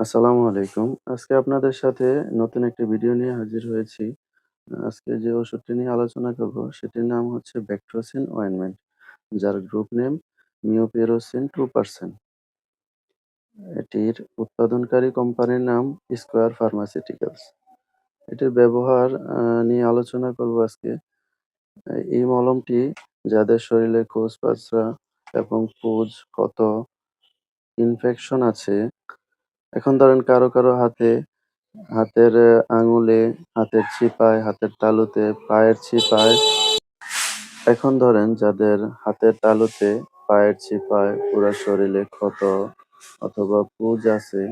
আসসালামু আলাইকুম। আজকে আপনাদের সাথে নতুন একটি ভিডিও নিয়ে হাজির হয়েছি। আজকে যে ওষুধটি নিয়ে আলোচনা করব সেটির নাম হচ্ছে ব্যাকট্রোসিন অয়েনমেন্ট যার গ্রুপ নেম মিওপেরোসিন 2%। এটির উৎপাদনকারী কোম্পানির নাম স্কয়ার ফার্মাসিউটিক্যালস। এটির ব্যবহার নিয়ে আলোচনা করব আজকে। এই মলমটি যাদের শরীরে খোঁচ-পাঁচড়া এবং পুজ, ক্ষত, ইনফেকশন আছে এখন ধরেন কারও, কারও হাতে, হাতের আঙুলে, হাতের চিপায়, হাতের তালুতে, পায়ের চিপায় এখন ধরেন যাদের হাতের তালুতে, পায়ের চিপায়, পুরা শরীরে ক্ষত অথবা পুজ আছে,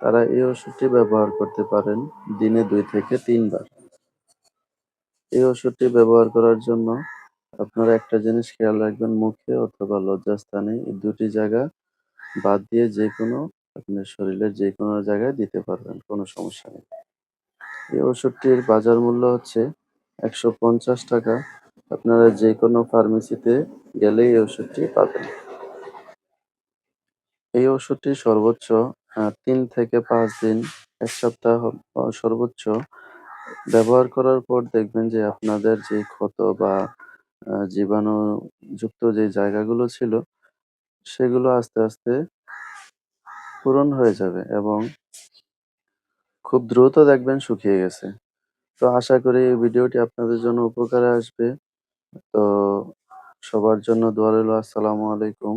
তারা এই ওষুধটি ব্যবহার করতে পারেন দিনে দুই থেকে তিনবার। এই ওষুধটি ব্যবহার করার জন্য আপনারা একটা জিনিস খেয়াল রাখবেন মুখে অথবা লজ্জাস্থানে এই ২ টি জায়গা বাদ দিয়ে যেকোনো আপনার শরীরের যে কোনো জায়গায় দিতে পারবেন, কোনো সমস্যা নেই। এই ওষুধটির বাজার মূল্য হচ্ছে ৳১৫০ আপনারা যেকোনো ফার্মেসিতে গেলেই এই ওষুধটি পাবেন। এই ওষুধটি সর্বোচ্চ তিন থেকে পাঁচ দিন, এক সপ্তাহ সর্বোচ্চ ব্যবহার করার পর দেখবেন যে আপনাদের যে ক্ষত বা জীবাণুযুক্ত যে জায়গাগুলো ছিল সেগুলো আস্তে, আস্তে পূরণ হয়ে যাবে এবং খুব দ্রুত দেখবেন শুকিয়ে গেছে। তো আশা করি এই ভিডিওটি আপনাদের জন্য উপকারে আসবে। তো সবার জন্য দোয়া রইল। আসসালামু আলাইকুম।